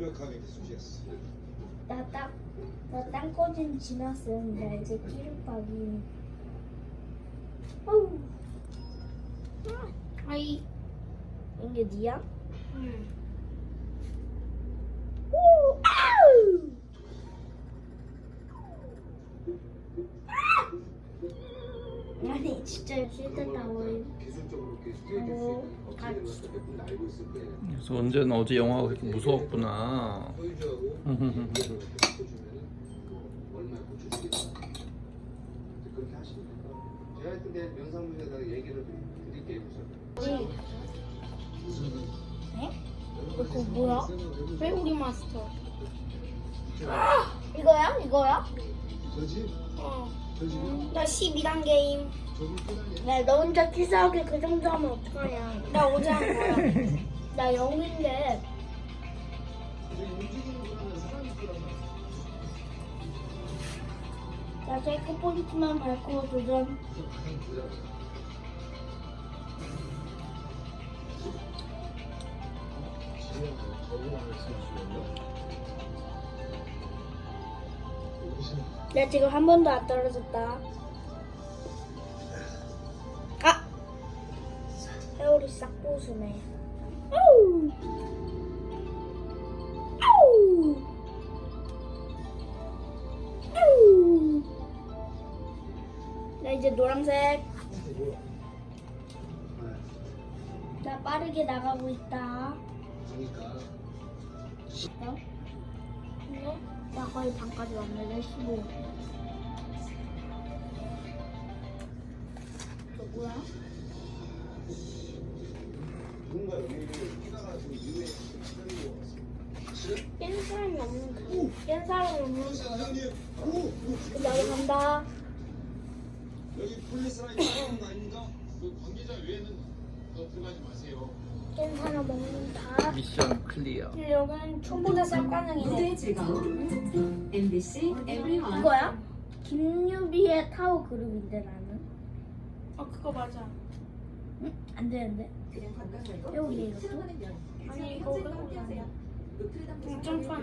완벽하게 기술이었어. 나 땅 나 땅꽂이는 지났었는데 이제 기름박이. 어우. 아이 이게 니야? 응. 아니 진짜 우리. 알고 있을 거예요. 그래서 언제는 어제 영화가 그렇게 무서웠구나. 제가 얘기를 드릴게요. 이거 뭐야? 회오리 마스터. 이거야? 이거야? 저지? 어. 저지? 나 12단 게임. 저기 끝나냐? 야, 너 혼자 키스하게 그 정도 하면 어떡하냐. 나 어제 한 거야. 나 영인데. 나 체크 포인트만 밟고 도전. 나 지금 한 번도 안 떨어졌다. 회오리 싹 부수네. 아우! 아우! 나 이제 노란색. 나 빠르게 나가고 있다. 그러니까 어? 어? 나 거의 반까지 왔는데 15. 누구야? 누군가 여기를 뛰다가 좀 이후에 기다리고 왔어. 깬 사람이 없는 깬 사람이 없는 사장님, 오, 오, 그 나도 간다. 여기 폴리스 라인 거 아닙니까? 그 관계자 외에는 더 들어가지 마세요. 깬 사람 없는다. 미션 클리어. 여기는 초보자 쌀가능이네. 무대 즐거움 MBC EVERYONE 이거야? 김유비의 타워 그룹인데 나는. 어 그거 맞아. 응? 안 되는데. 그냥 말고 여기 이것도? 아니 이거. 노트르담 동점판